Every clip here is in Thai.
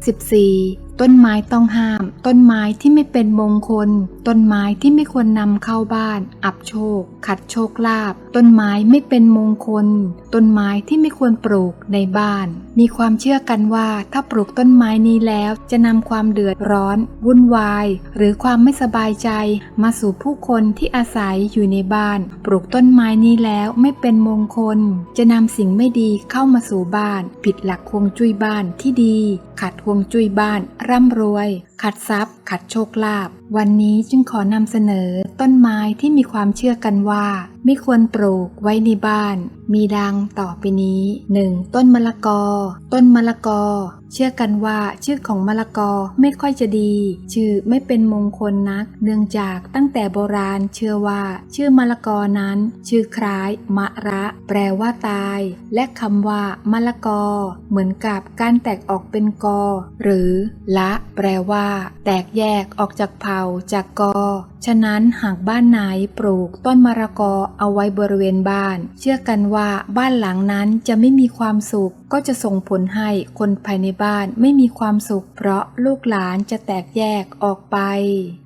14. ต้นไม้ต้องห้าม ต้นไม้ที่ไม่เป็นมงคล ต้นไม้ที่ไม่ควรนำเข้าบ้าน อับโชค ขัดโชคลาภต้นไม้ไม่เป็นมงคล ต้นไม้ที่ไม่ควรปลูกในบ้าน มีความเชื่อกันว่าถ้าปลูกต้นไม้นี้แล้วจะนำความเดือดร้อน วุ่นวาย หรือความไม่สบายใจมาสู่ผู้คนที่อาศัยอยู่ในบ้าน ปลูกต้นไม้นี้แล้วไม่เป็นมงคล จะนำสิ่งไม่ดีเข้ามาสู่บ้าน ผิดหลักฮวงจุ้ยบ้านที่ดี ขัดฮวงจุ้ยบ้านร่ำรวย ขัดทรัพย์ ขัดโชคลาภ วันนี้จึงขอนำเสนอต้นไม้ที่มีความเชื่อกันว่า ไม่ควรปลูกไว้ในบ้าน มีดังต่อไปนี้ 1. ต้นมะละกอ ต้นมะละกอ เชื่อกันว่าชื่อของมะละกอไม่ค่อยจะดี ชื่อไม่เป็นมงคลนัก เนื่องจากตั้งแต่โบราณเชื่อว่า ชื่อมะละกอนั้น ชื่อคล้ายมะระ แปลว่าตาย และคำว่ามะละกอ เหมือนกับการแตกออกเป็นกอ หรือ ละ แปลว่า แตกแยกออกจากเผ่าจากกอ ฉะนั้นหากบ้านไหนปลูกต้นมะละกอเอาไว้บริเวณบ้าน เชื่อกันว่าบ้านหลังนั้นจะไม่มีความสุขก็จะส่งผลให้คนภายในบ้านไม่มีความสุข เพราะลูกหลานจะแตกแยกออกไป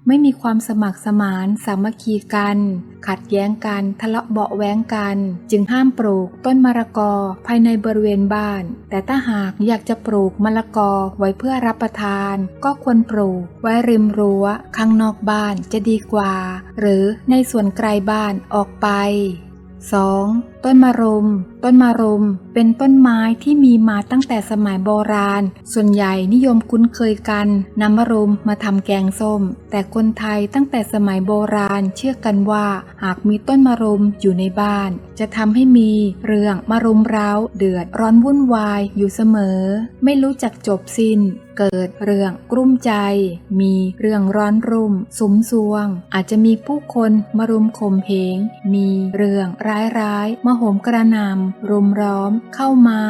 ไม่มีความสมัครสมานสามัคคีกัน ขัดแย้งกันทะเลาะเบาะแว้งกัน จึงห้ามปลูกต้นมะละกอภายในบริเวณบ้าน แต่ถ้าหากอยากจะปลูกมะละกอไว้เพื่อรับประทาน ก็ควรปลูกไว้ริมรั้วข้างนอกบ้านจะดีกว่า หรือในส่วนไกลบ้านออกไป 2. ต้นมะรุม ต้นมะรุม เป็นต้นไม้ที่มีมาตั้งแต่สมัยโบราณ ส่วนใหญ่นิยมคุ้นเคยกันนำมะรุมมาทำแกงส้ม แต่คนไทยตั้งแต่สมัยโบราณเชื่อกันว่า หากมีต้นมะรุมอยู่ในบ้าน จะทำให้มีเรื่องมะรุมร้าวเดือดร้อนวุ่นวายอยู่เสมอ ไม่รู้จักจบสิ้นเกิดเรื่องกลุ้มใจ มีเรื่องร้อนรุ่ม สุมซวง อาจจะมีผู้คนมารุมข่มเหง มีเรื่องร้ายร้ายๆมาโหมกระนำรุมร้อมเข้ามา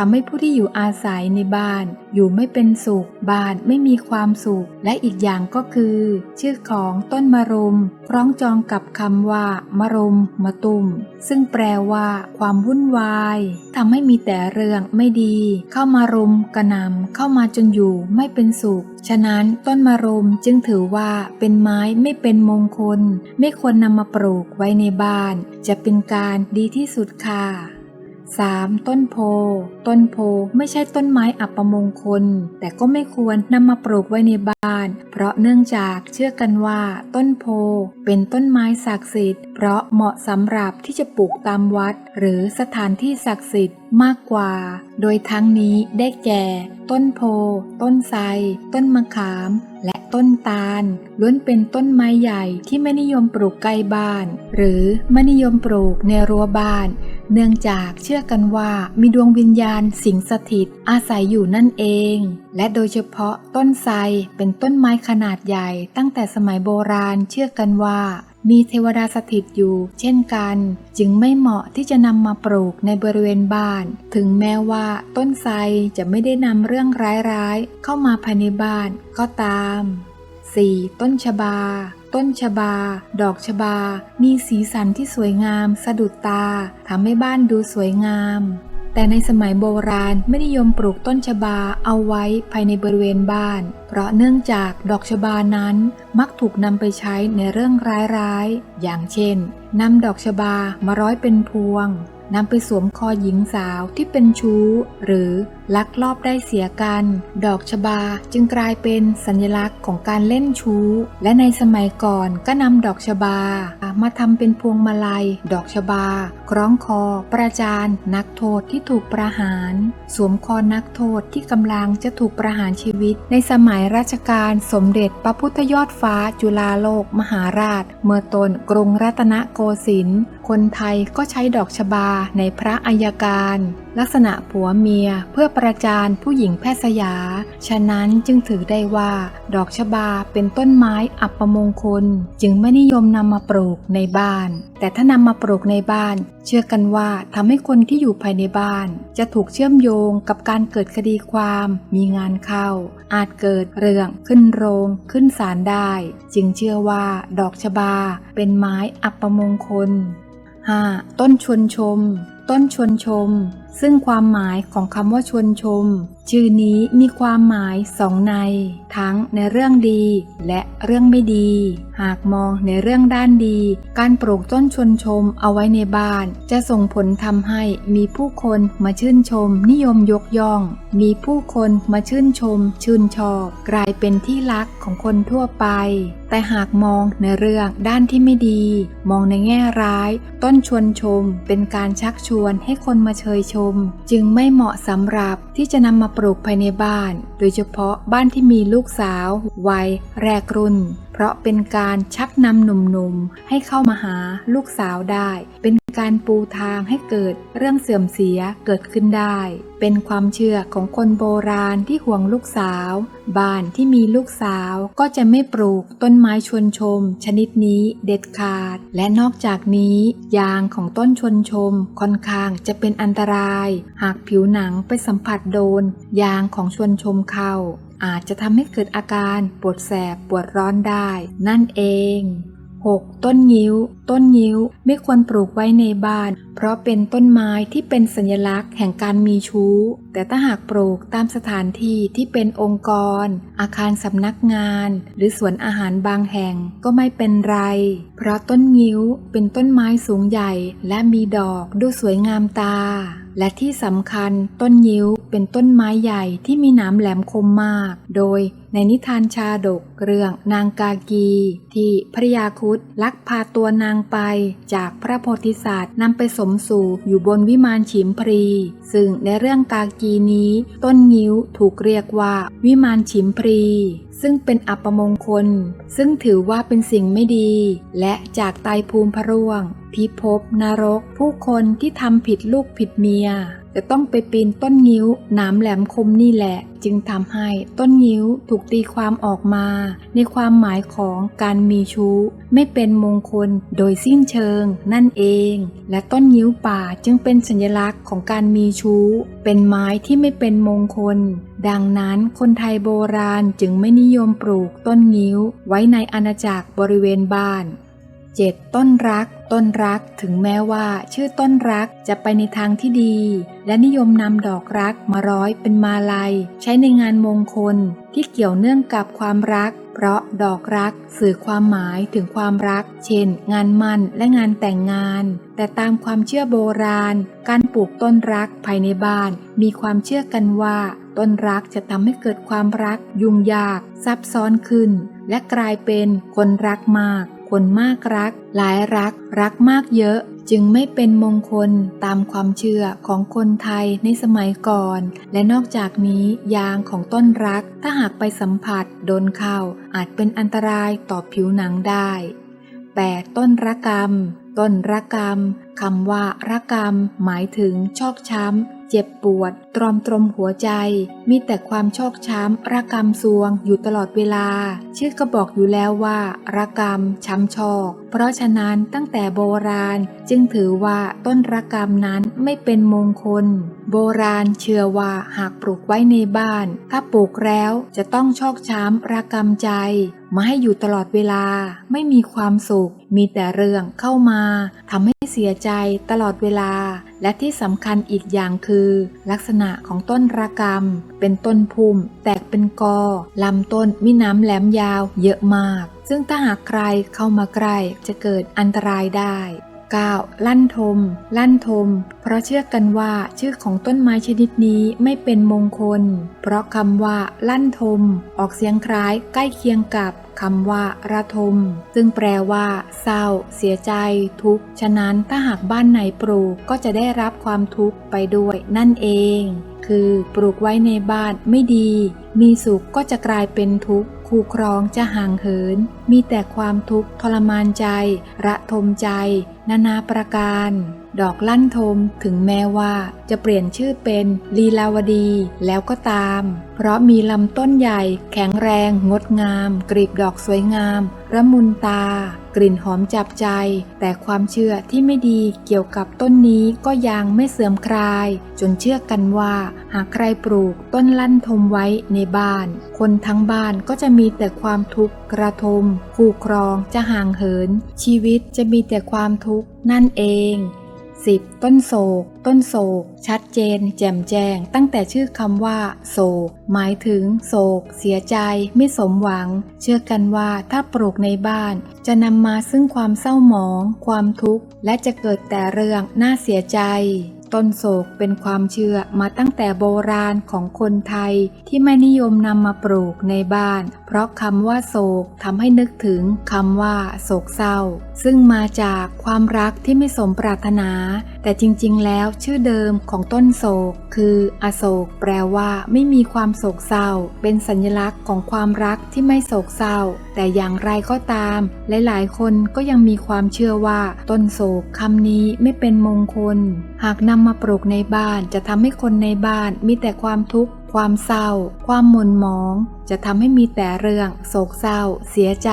ทำให้ผู้ที่อยู่อาศัยในบ้าน อยู่ไม่เป็นสุข บ้านไม่มีความสุข และอีกอย่างก็คือ ชื่อของต้นมะรุมคล้องจองกับคำว่ามะรุมมะตุมซึ่งแปลว่า ความวุ่นวายทำให้มีแต่เรื่องไม่ดี เข้ามารุมกระนำเข้ามาจนอยู่ไม่เป็นสุข ฉะนั้นต้นมะรุมจึงถือว่าเป็นไม้ไม่เป็นมงคล ไม่ควรนำมาปลูกไว้ในบ้าน จะเป็นการดีที่สุดค่ะ 3. ต้นโพ ต้นโพไม่ใช่ต้นไม้อัปมงคล แต่ก็ไม่ควรนำมาปลูกไว้ในบ้าน เพราะเนื่องจากเชื่อกันว่า ต้นโพเป็นต้นไม้ศักดิ์สิทธิ์ เพราะเหมาะสำหรับที่จะปลูกตามวัด หรือสถานที่ศักดิ์สิทธิ์มากกว่า โดยทั้งนี้ได้แก่ ต้นโพ ต้นไทร ต้นมะขาม และต้นตาลล้วนเป็นต้นไม้ใหญ่ที่ไม่นิยมปลูกใกล้บ้าน หรือไม่นิยมปลูกในรั้วบ้าน เนื่องจากเชื่อกันว่ามีดวงวิญญาณสิงสถิตอาศัยอยู่นั่นเอง และโดยเฉพาะต้นไทรเป็นต้นไม้ขนาดใหญ่ ตั้งแต่สมัยโบราณเชื่อกันว่ามีเทวดาสถิตอยู่ เช่นกัน จึงไม่เหมาะที่จะนำมาปลูกในบริเวณบ้าน ถึงแม้ว่าต้นไทรจะไม่ได้นำเรื่องร้ายๆ เข้ามาภายในบ้านก็ตาม 4. ต้นชบา ต้นชบา ดอกชบา มีสีสันที่สวยงาม สะดุดตาทำให้บ้านดูสวยงาม แต่ในสมัยโบราณไม่นิยมปลูกต้นชบาเอาไว้ภายในบริเวณบ้าน เพราะเนื่องจากดอกชบานั้นมักถูกนำไปใช้ในเรื่องร้ายๆ อย่างเช่นนำดอกชบามาร้อยเป็นพวงนำไปสวมคอหญิงสาวที่เป็นชู้ หรือ ลักลอบได้เสียกัน ดอกชบาจึงกลายเป็นสัญลักษณ์ของการเล่นชู้ และในสมัยก่อนก็นำดอกชบา มาทำเป็นพวงมาลัย ดอกชบา คล้องคอ ประจานนักโทษที่ถูกประหาร สวมคอนักโทษที่กำลังจะถูกประหารชีวิต ในสมัยรัชกาลสมเด็จพระพุทธยอดฟ้าจุฬาโลกมหาราช เมื่อตนกรุงรัตนโกสินทร์คนไทยก็ใช้ดอกชบาในพระอัยการ ลักษณะผัวเมียเพื่อประจานผู้หญิงแพทย์สยา ฉะนั้นจึงถือได้ว่า ดอกชบาเป็นต้นไม้อัปมงคล จึงไม่นิยมนำมาปลูกในบ้าน แต่ถ้านำมาปลูกในบ้าน เชื่อกันว่าทำให้คนที่อยู่ภายในบ้าน จะถูกเชื่อมโยงกับการเกิดคดีความ มีงานเข้า อาจเกิดเรื่องขึ้นโรงขึ้นศาลได้ จึงเชื่อว่า ดอกชบาเป็นไม้อัปมงคล 5. ต้นชวนชม ต้นชวนชม ซึ่งความหมายของคำว่าชวนชม ชื่อนี้มีความหมายสองใน ทั้งในเรื่องดี และเรื่องไม่ดี หากมองในเรื่องด้านดี การปลูกต้นชวนชมเอาไว้ในบ้าน จะส่งผลทำให้มีผู้คนมาชื่นชม นิยมยกย่อง มีผู้คนมาชื่นชม ชื่นชอบ กลายเป็นที่รักของคนทั่วไป แต่หากมองในเรื่องด้านที่ไม่ดี มองในแง่ร้าย ต้นชวนชมเป็นการชักชวนวนให้คนมาเชยชม จึงไม่เหมาะสำหรับที่จะนำมาปลูกภายในบ้าน โดยเฉพาะบ้านที่มีลูกสาว วัยแรกรุ่น เพราะเป็นการชักนำหนุ่มๆ ให้เข้ามาหาลูกสาวได้ เป็นการปูทางให้เกิดเรื่องเสื่อมเสียเกิดขึ้นได้ เป็นความเชื่อของคนโบราณที่ห่วงลูกสาว บ้านที่มีลูกสาวก็จะไม่ปลูกต้นไม้ชวนชม ชนิดนี้เด็ดขาด และนอกจากนี้ ยางของต้นชวนชมค่อนข้างจะเป็นอันตราย หากผิวหนังไปสัมผัสโดน ยางของชวนชมเข้า อาจจะทำให้เกิดอาการปวดแสบปวดร้อนได้ นั่นเอง 6. ต้นงิ้ว ต้นงิ้วไม่ควรปลูกไว้ในบ้าน เพราะเป็นต้นไม้ที่เป็นสัญลักษณ์แห่งการมีชู้ แต่ถ้าหากปลูกตามสถานที่ที่เป็นองค์กร อาคารสำนักงาน หรือสวนอาหารบางแห่งก็ไม่เป็นไร เพราะต้นงิ้วเป็นต้นไม้สูงใหญ่และมีดอกดูสวยงามตา และที่สำคัญต้นยิ้วเป็นต้นไม้ใหญ่ที่มีหนามแหลมคมมาก โดยในนิทานชาดกเรื่องนางกากี ที่พระยาคุดลักพาตัวนางไปจากพระโพธิสัตว์นำไปสมสู่อยู่บนวิมานฉิมพรี ซึ่งในเรื่องกากีนี้ ต้นงิ้วถูกเรียกว่า วิมานฉิมพรี ซึ่งเป็นอัปมงคล ซึ่งถือว่าเป็นสิ่งไม่ดี และจากตายภูมิพระร่วงพิภพนรก ผู้คนที่ทำผิดลูกผิดเมียจะต้องไปปีนต้นงิ้วหนามแหลมคมนี่แหละ จึงทำให้ต้นงิ้วถูกตีความออกมา ในความหมายของการมีชู้ ไม่เป็นมงคลโดยสิ้นเชิงนั่นเอง และต้นงิ้วป่าจึงเป็นสัญลักษณ์ของการมีชู้ เป็นไม้ที่ไม่เป็นมงคล ดังนั้นคนไทยโบราณจึงไม่นิยมปลูกต้นงิ้วไว้ในอาณาจักรบริเวณบ้าน 7. ต้นรัก ต้นรักถึงแม้ว่า ชื่อต้นรักจะไปในทางที่ดี และนิยมนำดอกรักมาร้อยเป็นมาลัย ใช้ในงานมงคลที่เกี่ยวเนื่องกับความรัก เพราะดอกรักสื่อความหมายถึงความรัก เช่น งานมั่นและงานแต่งงาน แต่ตามความเชื่อโบราณ การปลูกต้นรักภายในบ้าน มีความเชื่อกันว่า ต้นรักจะทำให้เกิดความรัก ยุ่งยาก ซับซ้อนขึ้น และกลายเป็นคนรักมาก คนมากรัก หลายรัก รักมากเยอะ จึงไม่เป็นมงคลตามความเชื่อของคนไทยในสมัยก่อน และนอกจากนี้ยางของต้นรักถ้าหากไปสัมผัสโดนเข้าอาจเป็นอันตรายต่อผิวหนังได้ 8. ต้นระกรรม ต้นระกรรมคำว่าระกรรมหมายถึงชอกช้ำ เจ็บปวด ตรอมตรมหัวใจ มีแต่ความชอกช้ำระกรรมซวงอยู่ตลอดเวลา ชื่อก็บอกอยู่แล้วว่าระกรรมช้ำชอกเพราะฉะนั้นตั้งแต่โบราณจึงถือว่าต้นระกรรมนั้นไม่เป็นมงคล โบราณเชื่อว่าหากปลูกไว้ในบ้าน ถ้าปลูกแล้วจะต้องชอกช้ำระกรรมใจ มาให้อยู่ตลอดเวลา ไม่มีความสุข มีแต่เรื่องเข้ามาทำให้เสียใจตลอดเวลา และที่สำคัญอีกอย่างคือ ลักษณะของต้นระกรรม เป็นต้นพุ่ม แตกเป็นกอลำต้นมีน้ำแหลมยาวเยอะมาก ซึ่งถ้าหากใครเข้ามาใกล้จะเกิดอันตรายได้ 9. ลั่นทม ลั่นทม เพราะเชื่อกันว่าชื่อของต้นไม้ชนิดนี้ไม่เป็นมงคล เพราะคำว่า ลั่นทม ออกเสียงคล้ายใกล้เคียงกับคำว่า ระทม ซึ่งแปลว่า เศร้า เสียใจ ทุกข์ ฉะนั้นถ้าหากบ้านไหนปลูกก็จะได้รับความทุกข์ไปด้วยนั่นเอง คือปลูกไว้ในบ้านไม่ดี มีสุขก็จะกลายเป็นทุกข์คู่ครองจะห่างเหิน มีแต่ความทุกข์ทรมานใจ ระทมใจ นานาประการ ดอกลั่นทมถึงแม้ว่าจะเปลี่ยนชื่อเป็นลีลาวดีแล้วก็ตาม เพราะมีลำต้นใหญ่แข็งแรงงดงาม กลีบดอกสวยงาม ระมุนตา ลิ่นหอมจับใจ แต่ความเชื่อที่ไม่ดีเกี่ยวกับต้นนี้ก็ยังไม่เสื่อมคลาย จนเชื่อกันว่า หากใครปลูกต้นลั่นทมไว้ในบ้าน คนทั้งบ้านก็จะมีแต่ความทุกข์กระทม คู่ครองจะห่างเหิน ชีวิตจะมีแต่ความทุกข์นั่นเอง 10. ต้นโศก ต้นโศก ชัดเจน แจ่มแจ้ง ตั้งแต่ชื่อคำว่า โศก หมายถึง โศก เสียใจ ไม่สมหวัง เชื่อกันว่าถ้าปลูกในบ้าน จะนำมาซึ่งความเศร้าหมอง ความทุกข์ และจะเกิดแต่เรื่องน่าเสียใจ ต้นโศกเป็นความเชื่อมาตั้งแต่โบราณของคนไทยที่ไม่นิยมนำมาปลูกในบ้าน เพราะคำว่าโศกทำให้นึกถึงคำว่าโศกเศร้า ซึ่งมาจากความรักที่ไม่สมปรารถนา แต่จริงๆ แล้วชื่อเดิมของต้นโศก คือ อโศก แปลว่าไม่มีความโศกเศร้า เป็นสัญลักษณ์ของความรักที่ไม่โศกเศร้า แต่อย่างไรก็ตาม หลายๆ คนก็ยังมีความเชื่อว่า ต้นโศกคำนี้ไม่เป็นมงคล หากนำมาปลูกในบ้านจะทำให้คนในบ้านมีแต่ความทุกข์ความเศร้า ความหม่นหมอง จะทำให้มีแต่เรื่อง โศกเศร้า เสียใจ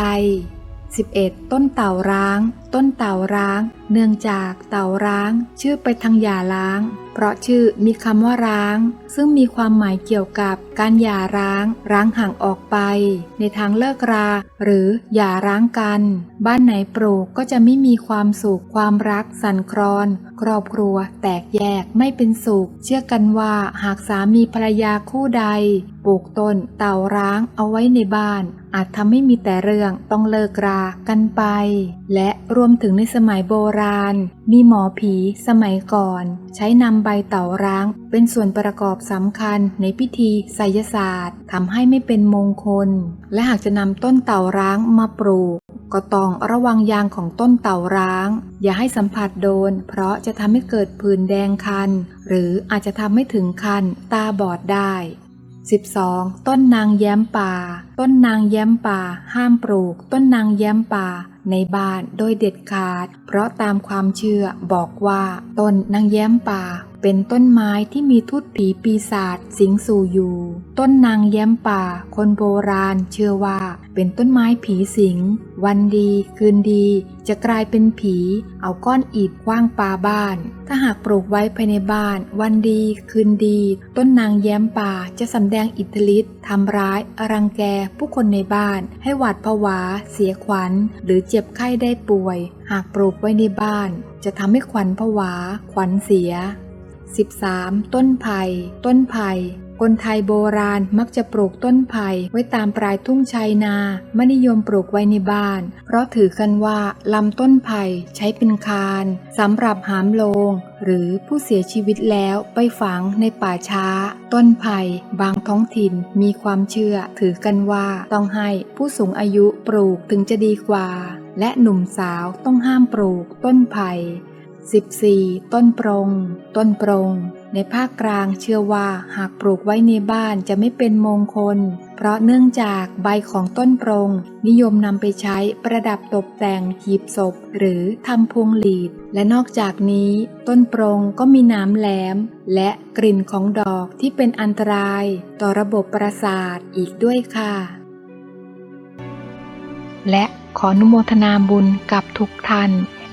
11. ต้นเต่าร้าง ต้นเต่าร้าง เนื่องจากเต่าร้าง ชื่อไปทางหย่าล้าง เพราะชื่อมีคำว่าร้าง ซึ่งมีความหมายเกี่ยวกับการหย่าร้าง ร้างห่างออกไป ในทางเลิกรา หรือหย่าร้างกัน บ้านไหนปลูกก็จะไม่มีความสุข ความรัก สั่นคลอน ครอบครัว แตกแยกไม่เป็นสุข เชื่อกันว่าหากสามีภรรยาคู่ใด ปลูกต้นเต่าร้างเอาไว้ในบ้านอาจทำให้มีแต่เรื่องต้องเลิกรากันไป และรวมถึงในสมัยโบราณ มีหมอผีสมัยก่อน ใช้นำใบเต่าร้าง เป็นส่วนประกอบสำคัญในพิธีไสยศาสตร์ทำให้ไม่เป็นมงคล และหากจะนำต้นเต่าร้างมาปลูก ก็ต้องระวังยางของต้นเต่าร้าง อย่าให้สัมผัสโดน เพราะจะทำให้เกิดผื่นแดงคัน หรืออาจจะทำให้ถึงคันตาบอดได้ 12. ต้นนางแย้มป่า ต้นนางแย้มป่า ห้ามปลูก ต้นนางแย้มป่า ในบ้านโดยเด็ดขาด เพราะตามความเชื่อบอกว่าต้นนางแย้มป่า เป็นต้นไม้ที่มีทูตผีปีศาจสิงสู่อยู่ ต้นนางแย้มป่า คนโบราณเชื่อว่าเป็นต้นไม้ผีสิง วันดีคืนดี จะกลายเป็นผี เอาก้อนอิฐคว้างปาบ้าน ถ้าหากปลูกไว้ภายในบ้าน วันดีคืนดี ต้นนางแย้มป่าจะสำแดงอิทธิฤทธิ์ทำร้ายรังแกผู้คนในบ้าน ให้หวาดผวา เสียขวัญ หรือเจ็บไข้ได้ป่วย หากปลูกไว้ในบ้าน จะทำให้ขวัญผวา ขวัญเสีย 13. ต้นไผ่ต้นไผ่คนไทยโบราณมักจะปลูกต้นไผ่ไว้ตามปลายทุ่งชัยนา ไม่นิยมปลูกไว้ในบ้าน เพราะถือกันว่าลำต้นไผ่ใช้เป็นคานสำหรับหามโลง หรือผู้เสียชีวิตแล้วไปฝังในป่าช้า ต้นไผ่บางท้องถิ่นมีความเชื่อ ถือกันว่าต้องให้ผู้สูงอายุปลูกถึงจะดีกว่า และหนุ่มสาวต้องห้ามปลูกต้นไผ่ 14. ต้นปรง ต้นปรง ในภาคกลางเชื่อว่าหากปลูกไว้ในบ้านจะไม่เป็นมงคล เพราะเนื่องจากใบของต้นปรง นิยมนำไปใช้ประดับตกแต่งหีบศพ หรือทำพวงหลีด และนอกจากนี้ ต้นปรงก็มีน้ำแหลม และกลิ่นของดอกที่เป็นอันตราย ต่อระบบประสาทอีกด้วยค่ะ และขออนุโมทนาบุญกับทุกท่าน